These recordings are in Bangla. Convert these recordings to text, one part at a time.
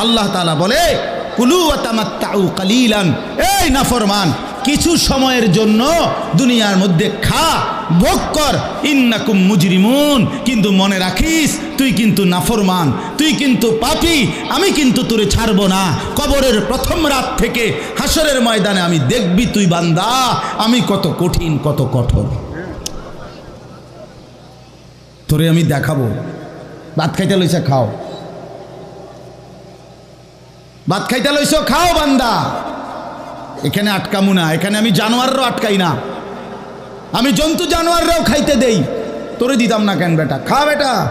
আল্লাহ তালা বলে, কুলু ওয়াতামাত্তাউ কালিলান। এই নাফরমান, কিছু সময়ের জন্য দুনিয়ার মধ্যে খা, ভোগ কর। ইন্নাকুম মুজরিমুন। কিন্তু মনে রাখিস, তুই কিন্তু নাফরমান, তুই কিন্তু পাপি, আমি কিন্তু তোরে ছাড়বো না। কবরের প্রথম রাত থেকে হাসরের ময়দানে আমি দেখবি তুই বান্দা, আমি কত কঠিন, কত কঠোর। তোরে আমি দেখাবো। ভাত খাইতে লইছে, খাও। ভাত খাইতে লইছ, খাও বান্দা। এখানে আটকামু না, এখানে আমি জানোয়াররাও আটকাই না। আমি জন্তু জানোয়াররাও খাইতে দেই। তোরে দিতাম না কেন বেটা? খা বেটা।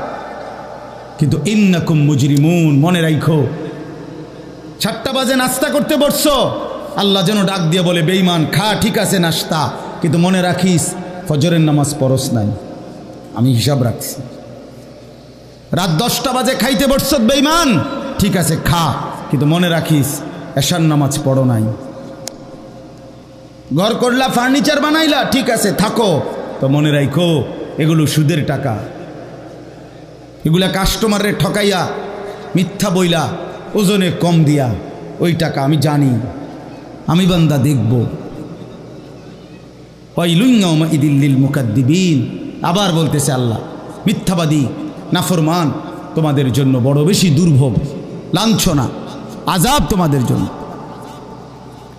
কিন্তু ইন্নাকুম মুজরিমুন, মনে রাখো সাতটা বাজে নাস্তা করতে বসছো। আল্লাহ যেন ডাক দিয়ে বলে বেইমান খা, ঠিক আছে নাস্তা। কিন্তু মনে রাখিস, ফজরের নামাজ পরশ নাই। আমি হিসাব রাখছি। রাত দশটা বাজে খাইতে বসছ বেইমান ঠিক আছে, খা। কিন্তু মনে রাখিস, এশার নামাজ পড়ো নাই। ঘর করলা ফার্নিচার বানাইলা, ঠিক আছে, থাকো। তো মনে রাখো এগুলো সুদের টাকা। এগুলা কাস্টমারের ঠকাইয়া, মিথ্যা বইলা, ওজনে কম দিয়া, ওই টাকা আমি জানি, আমি বান্দা দেখব। ইদিল্লিল মুকাদ্দিবিন, আবার বলতেছে আল্লাহ, মিথ্যাবাদী, নাফরমান, তোমাদের জন্য বড় বেশি দুর্ভোগ, লাঞ্ছনা। আজাব তোমাদের জন্য।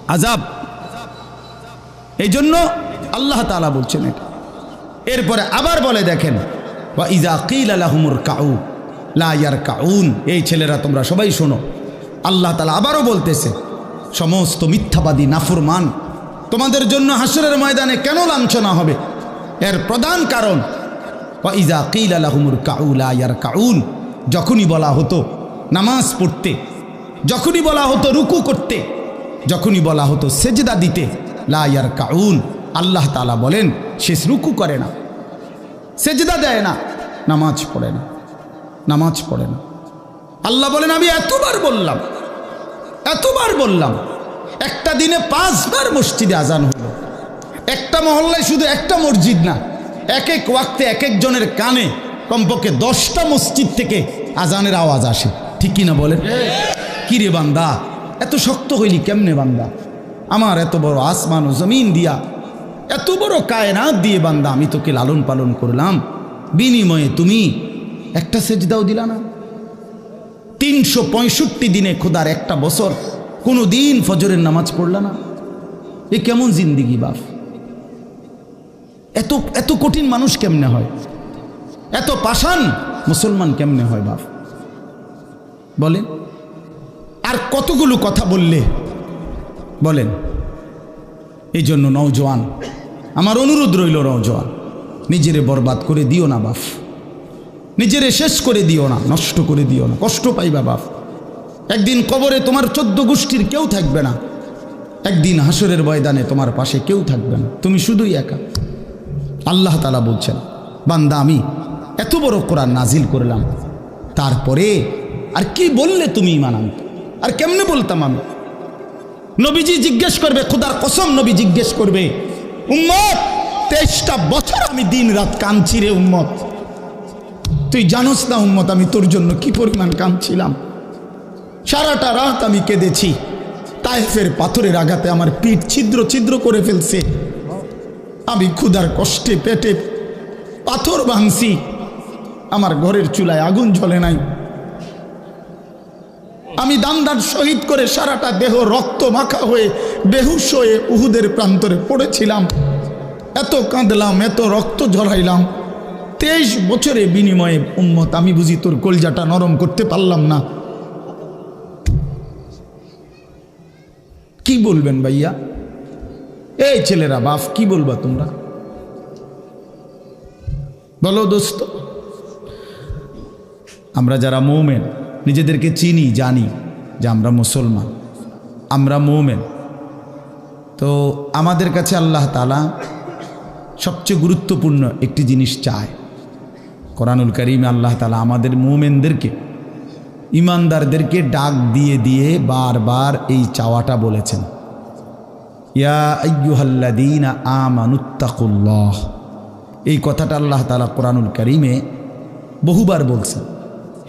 আজাব এই জন্য আল্লাহ তালা বলছেন এটা। এরপরে আবার বলে দেখেন, ওয়া ইজা আলাহুমুর কাউ, লা ইয়ার কাউন এই ছেলেরা তোমরা সবাই শোনো। আল্লাহ তালা আবারও বলতেছে, সমস্ত মিথ্যাবাদী, নাফরমান, তোমাদের জন্য হাসরের ময়দানে কেন লাঞ্ছনা হবে? এর প্রধান কারণ, ওয়া ইজা কিল আলাহুমুর কাউ, লা ইয়ার কাউন যখনই বলা হতো, নামাজ পড়তে যখনই বলা হতো রুকু করতে, যখনই বলা হতো সেজদা দিতে, লা ইয়ার কাউন আল্লাহ তালা বলেন, শেষ রুকু করে না। সেজদা দেয় না, নামাজ পড়ে না, নামাজ পড়ে না। আল্লাহ বলেন, আমি এতবার বললাম এতবার বললাম, একটা দিনে পাঁচবার মসজিদে আজান হলো। একটা মহল্লায় শুধু একটা মসজিদ না এক এক ওয়াক্তে এক একজনের কানে কমপক্ষে দশটা মসজিদ থেকে আজানের আওয়াজ আসে। ঠিক কিনা বলেন? কি রে বান্দা? এত শক্ত হইলি কেমনে বান্দা? আমার এত বড় আসমান ও জমিন দিয়া এত বড় কায়নাত দিয়ে বান্দা আমি তোকে লালন পালন করলাম। বিনিময়ে তুমি একটা সেজদাও দিলা না। তিনশো পঁয়ষট্টি দিনে খোদার একটা বছর কোনো দিন ফজরের নামাজ পড়লা না। এ কেমন জিন্দিগি বাপ? এত এত কঠিন মানুষ কেমনে হয়? এত পাষাণ মুসলমান কেমনে হয় বাপ? বলেন। আর কতগুলো কথা বললে? বলেন। এই জন্য নওজোয়ান, আমার অনুরোধ রইল নওজোয়ান, নিজেরে বরবাদ করে দিও না বাপ। নিজেরে শেষ করে দিও না, নষ্ট করে দিও না, কষ্ট পাইবা বাপ। একদিন কবরে তোমার চোদ্দ গোষ্ঠীর কেউ থাকবে না। একদিন হাসরের ময়দানে তোমার পাশে কেউ থাকবে না। তুমি শুধুই একা। আল্লাহ তালা বলছেন, বান্দা, আমি এত বড় কোরআন নাজিল করলাম। তারপরে আর কি বললে তুমি ইমান আনতে? আর কেমনে বলতাম আমি? নবীজি জিজ্ঞেস করবে, খুদার কসম নবী জিজ্ঞেস করবে, উম্মত, তেইশটা বছর আমি দিন রাত কাঁদছি রে উম্মত। তুই জানোস না উম্মত, আমি তোর জন্য কি পরিমাণ কাঁদছিলাম? সারাটা রাত আমি কেঁদেছি। তাইফের পাথরের আঘাতে আমার পিঠ ছিদ্র ছিদ্র করে ফেলছে। আমি ক্ষুধার কষ্টে পেটে পাথর ভাঙছি। আমার ঘরের চুলায় আগুন জ্বলে নাই। আমি দান্দার শহীদ করে সারাটা দেহ রক্ত মাখা হয়ে বেহুশ হয়ে উহুদের প্রান্তরে পড়েছিলাম। এত কাঁদলাম, এত রক্ত ঝরাইলাম। তেইশ বছরে বিনিময়ে উম্মত, আমি বুঝি তোর কলজাটা নরম করতে পারলাম না। কি বলবেন ভাইয়া? এই ছেলেরা বাপ কি বলবা তোমরা? বলো দোস্ত। আমরা যারা মৌমেন নিজেদেরকে চিনি, জানি যে আমরা মুসলমান, আমরা মৌমেন। তো আমাদের কাছে আল্লাহ তালা সবচেয়ে গুরুত্বপূর্ণ একটি জিনিস চায়। কোরআনুল করিমে আল্লাহ তালা আমাদের মোমেনদেরকে, ইমানদারদেরকে ডাক দিয়ে দিয়ে বারবার এই চাওয়াটা বলেছেন। ইয়া এই কথাটা আল্লাহ তালা কোরআনুল করিমে বহুবার বলছেন।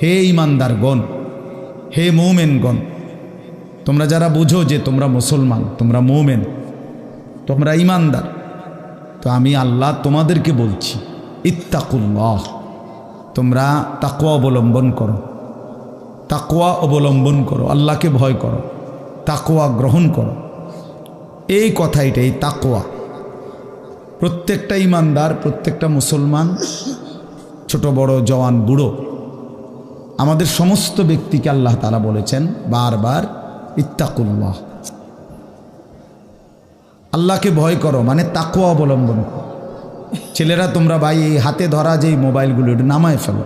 হে ইমানদার গণ হে মৌমেন গণ তোমরা যারা বুঝো যে তোমরা মুসলমান, তোমরা মৌমেন, তোমরা ইমানদার, তো আমি আল্লাহ তোমাদেরকে বলছি, ইত্তাকুল্লাহ, তোমরা তাকুয়া অবলম্বন করো তাকুয়া অবলম্বন করো, আল্লাহকে ভয় করো তাকুয়া গ্রহণ করো। এই কথা এটা এই তাকুয়া প্রত্যেকটা ইমানদার, প্রত্যেকটা মুসলমান, ছোট বড় জওয়ান বুড়ো আমাদের সমস্ত ব্যক্তিকে আল্লাহ তালা বলেছেন বারবার, ইত্তাকুল্লাহ। আল্লাহকে ভয় করো মানে তাকুয়া অবলম্বন ছেলেরা তোমরা ভাই, এই হাতে ধরা যে মোবাইলগুলো, এটা নামায় ফেলো।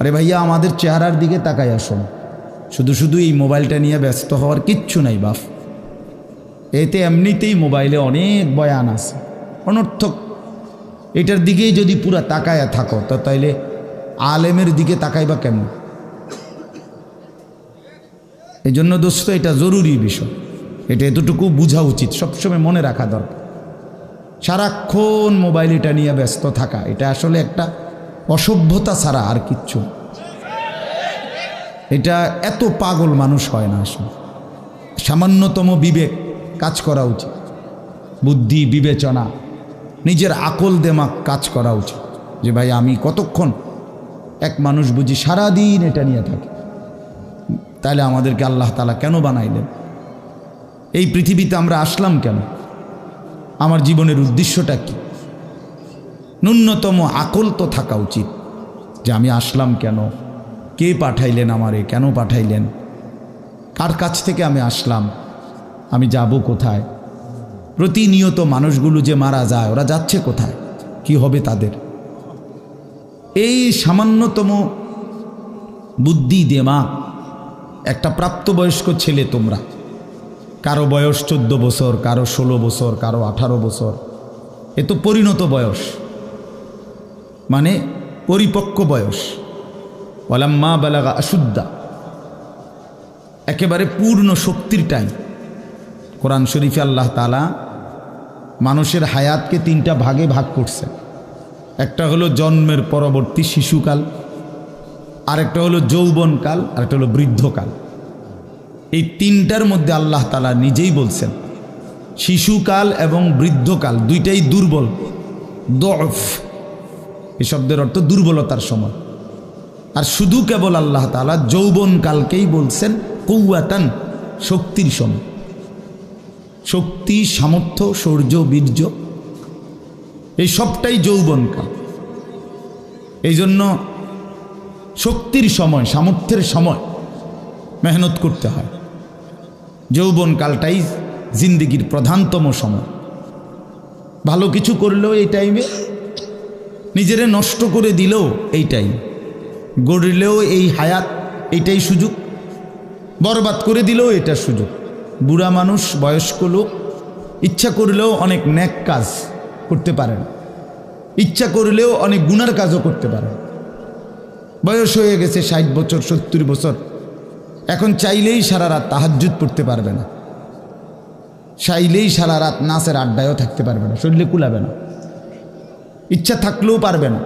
আরে ভাইয়া, আমাদের চেহারার দিকে তাকাই আসুন শুধু শুধু এই মোবাইলটা নিয়ে ব্যস্ত হওয়ার কিচ্ছু নাই, বাপ। এতে এমনিতেই মোবাইলে অনেক বয়ান আছে। অনর্থক। এটার দিকেই যদি পুরা তাকায়া থাকো, তো তাইলে আলেমের দিকে তাকাইবা কেমন? এই জন্য দোস্ত, এটা জরুরি বিষয়। এটা এতটুকু বোঝা উচিত, সবসময় মনে রাখা দরকার। সারাক্ষণ মোবাইল এটা নিয়ে ব্যস্ত থাকা, এটা আসলে একটা অসভ্যতা ছাড়া আর কিচ্ছু এটা এত পাগল মানুষ হয় না আসলে। সামান্যতম বিবেক কাজ করা উচিত। বুদ্ধি, বিবেচনা, নিজের আকল দেমাক কাজ করা উচিত। যে ভাই, আমি কতক্ষণ এক মানুষ বুঝি সারাদিন এটা নিয়ে থাকে। তাহলে আমাদেরকে আল্লাহ তালা কেন বানাইলেন? এই পৃথিবীতে আমরা আসলাম কেন? আমার জীবনের উদ্দেশ্যটা কি? ন্যূনতম আকল তো থাকা উচিত যে আমি আসলাম কেন? কে পাঠাইলেন আমারে? কেন পাঠাইলেন? কার কাছ থেকে আমি আসলাম? আমি যাব কোথায়? প্রতিনিয়ত মানুষগুলো যে মারা যায়, ওরা যাচ্ছে কোথায়? কি হবে তাদের? এই সামান্যতম বুদ্ধি দেমা একটা প্রাপ্তবয়স্ক ছেলে তোমরা। কারও বয়স চোদ্দ বছর, কারও ষোলো বছর, কারও আঠারো বছর। এ তো পরিণত বয়স। মানে পরিপক্ক বয়স। ওলাম্মা বেলাগা আশুদ্ধা একেবারে পূর্ণ শক্তির টাইম। কোরআন শরীফে আল্লাহ তালা মানুষের হায়াতকে তিনটা ভাগে ভাগ করছে একটা হলো জন্মের পরবর্তী শিশুকাল, আরেকটা হলো যৌবনকাল, আরেকটা হলো বৃদ্ধকাল। এই তিনটার মধ্যে আল্লাহ তালা নিজেই বলছেন, শিশুকাল এবং বৃদ্ধকাল দুইটাই দুর্বল, দফ। এই শব্দের অর্থ দুর্বলতার সময়। আর শুধু কেবল আল্লাহ তালা যৌবনকালকেই বলছেন কৌয়াতান শক্তির সময়। শক্তি, সামর্থ্য, শৌর্য, বীর্য এই সবটাই যৌবনকাল এই জন্য শক্তির সময়, সামর্থ্যের সময় মেহনত করতে হয়। যৌবনকালটাই জিন্দিগির প্রধানতম সময়। ভালো কিছু করলেও এই টাইমে নিজেরে নষ্ট করে দিলেও এই টাইম গড়লেও এই হায়াত এইটাই সুযোগ। বরবাদ করে দিলেও এটা সুযোগ। বুড়া মানুষ, বয়স্ক লোক, ইচ্ছা করলেও অনেক ন্যাক কাজ। করতে পারেন। ইচ্ছা করলেও অনেক গুনার কাজও করতে পারেন। বয়স হয়ে গেছে ষাট বছর, সত্তর বছর। এখন চাইলেই সারা রাত তাহাজুদ পড়তে পারবে না। চাইলেই সারা রাত নাচের আড্ডায়ও থাকতে পারবে না, শরীরে কুলাবে না। ইচ্ছা থাকলেও পারবে না।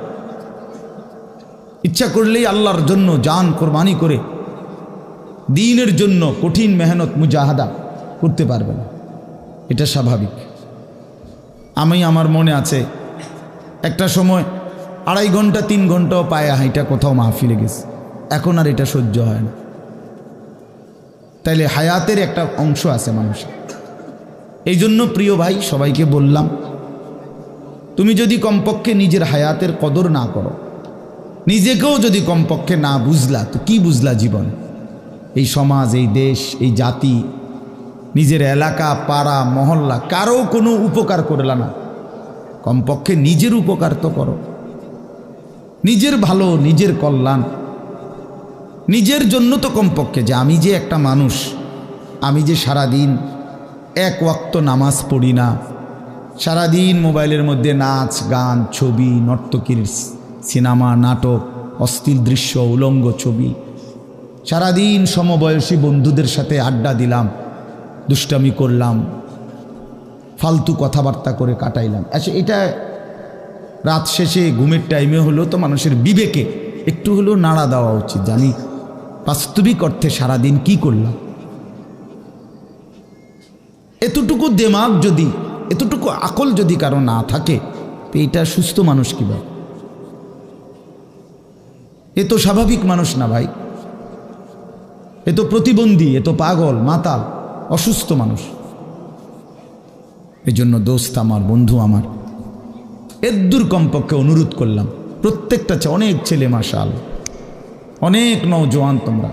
ইচ্ছা করলেই আল্লাহর জন্য জান, কোরবানি করে দিনের জন্য কঠিন মেহনত, মুজাহাদা করতে পারবে না। এটা স্বাভাবিক। আমি আমার মনে আছে, একটা সময় আড়াই ঘণ্টা, তিন ঘন্টাও পায়ে হাইটা কোথাও মাহফিলে গেছে। এখন আর এটা সহ্য হয় না। তাইলে হায়াতের একটা অংশ আছে মানুষের। এই জন্য প্রিয় ভাই, সবাইকে বললাম, তুমি যদি কমপক্ষে নিজের হায়াতের কদর না করো, নিজেকেও যদি কমপক্ষে না বুঝলা, তো কি বুঝলা জীবন? এই সমাজ, এই দেশ, এই জাতি নিজের এলাকা, পাড়া, মহল্লা, কারও কোনো উপকার করলা না। কমপক্ষে নিজের উপকার তো করো। নিজের ভালো, নিজের কল্যাণ। নিজের জন্য তো কমপক্ষে যে আমি যে একটা মানুষ, আমি যে সারাদিন এক ওয়াক্ত নামাজ পড়ি না, সারাদিন মোবাইলের মধ্যে নাচ, গান, ছবি, নর্তকীর সিনেমা, নাটক অস্থির দৃশ্য, উলঙ্গ ছবি, সারাদিন সমবয়সী বন্ধুদের সাথে আড্ডা দিলাম দুষ্টামি করলাম, ফালতু কথাবার্তা করে কাটাইলাম। আচ্ছা এটা রাত শেষে ঘুমের টাইমে হলো তো মানুষের বিবেকে একটু হলেও নাড়া দেওয়া উচিত জানি বাস্তবিক অর্থে সারাদিন কি করলাম। এতটুকু দেমাগ যদি, এতটুকু আকল যদি কারও না থাকে, তো এটা সুস্থ মানুষ কি ভাই? এ তো স্বাভাবিক মানুষ না ভাই। এ তো প্রতিবন্ধী, এ তো পাগল, মাতাল। অসুস্থ মানুষ। এজন্য দোস্ত আমার, বন্ধু আমার এদ্দুর কমপক্ষে অনুরোধ করলাম, প্রত্যেকটা অনেক ছেলে মাসাল অনেক নওজোয়ান তোমরা।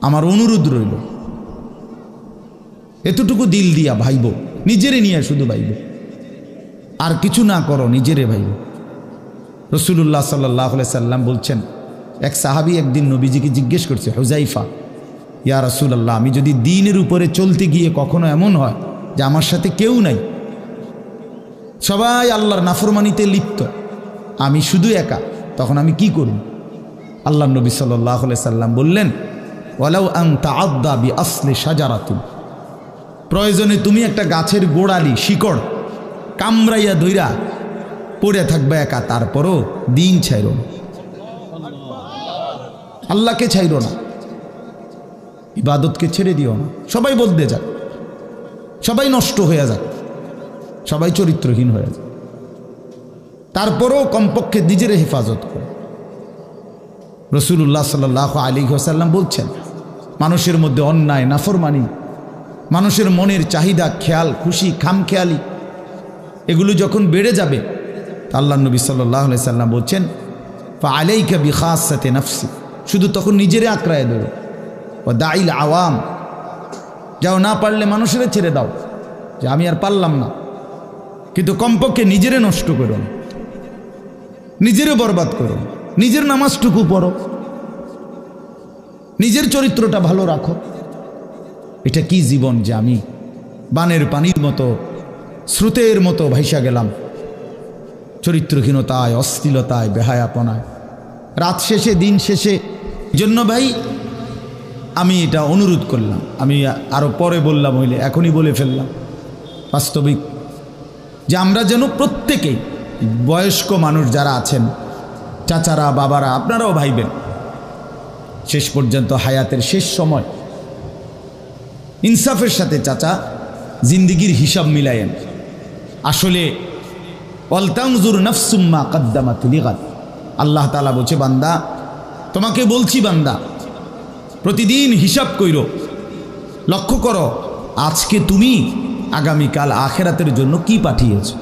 আমার অনুরোধ রইল, এতটুকু দিল দিয়া ভাইব, নিজেরে নিয়ে শুধু ভাইব, আর কিছু না করো, নিজেরে ভাইব। রসুল্লাহ সাল্লাহ সাল্লাম বলছেন, এক সাহাবি একদিন নবীজিকে জিজ্ঞেস করছে হুজাইফা ইয়া রসুলাল্লাহ, আমি যদি দিনের উপরে চলতে গিয়ে কখনো এমন হয় যে আমার সাথে কেউ নাই? সবাই আল্লাহর নাফরমানিতে লিপ্ত। আমি শুধু একা, তখন আমি কি করব? আল্লাহ নবী সাল্লাহ সাল্লাম বললেন, ওয়ালাউ আং তাআদ্দা বি আসলে সাজারাতুন প্রয়োজনে তুমি একটা গাছের গোড়ালি, শিকড় কামড়াইয়া দইরা পড়ে থাকবে একা, তারপরও দিন ছাইর না। আল্লাহকে ছাইর না। ইবাদতকে ছেড়ে দিও না। সবাই বদলে যাক। সবাই নষ্ট হয়ে যাক। সবাই চরিত্রহীন হয়ে যাক। তারপরেও কমপক্ষে নিজের হেফাজত করে। রসুল্লাহ সাল আলী হোসাল্লাম বলছেন, মানুষের মধ্যে অন্যায়, নাফরমানি, মানুষের মনের চাহিদা, খেয়াল, খুশি, খামখেয়ালি, এগুলো যখন বেড়ে যাবে আল্লাহ নবী সাল্লাহ সাল্লাম বলছেন আলাইকা বি খাস সাথে নাফসি। শুধু তখন নিজেরে আঁকড়ায় দেবে ও দাইল আওয়াম। যাও না পারলে মানুষেরা ছেড়ে দাও। যে আমি আর পারলাম না। কিন্তু কমপক্ষে নিজেরে নষ্ট করো। না নিজেরে বরবাদ করো। নিজের নামাজটুকু পড়ো। নিজের চরিত্রটা ভালো রাখো। এটা কি জীবন যে আমি বানের পানির মতো, স্রোতের মতো ভাইসা গেলাম? চরিত্রহীনতায় অস্থিলতায় বেহায়াপনায়। রাত শেষে, দিন শেষে। জন্য ভাই আমি এটা অনুরোধ করলাম। আমি আরও পরে বললাম হইলে, এখনই বলে ফেললাম। বাস্তবিক। যে আমরা যেন প্রত্যেকেই বয়স্ক মানুষ যারা আছেন, চাচারা, বাবারা, আপনারাও ভাইবেন, শেষ পর্যন্ত হায়াতের শেষ সময় ইনসাফের সাথে চাচা জিন্দিগির হিসাব মিলায়েন। আসলে অলতাংজুর নফসুম্মা কদ্দামা তুলিগাত আল্লাহ তালা বলছে, বান্দা, তোমাকে বলছি বান্দা প্রতিদিন হিসাব কইর। লক্ষ্য করো আজকে তুমি আগামীকাল আখেরাতের জন্য কি পাঠিয়েছো?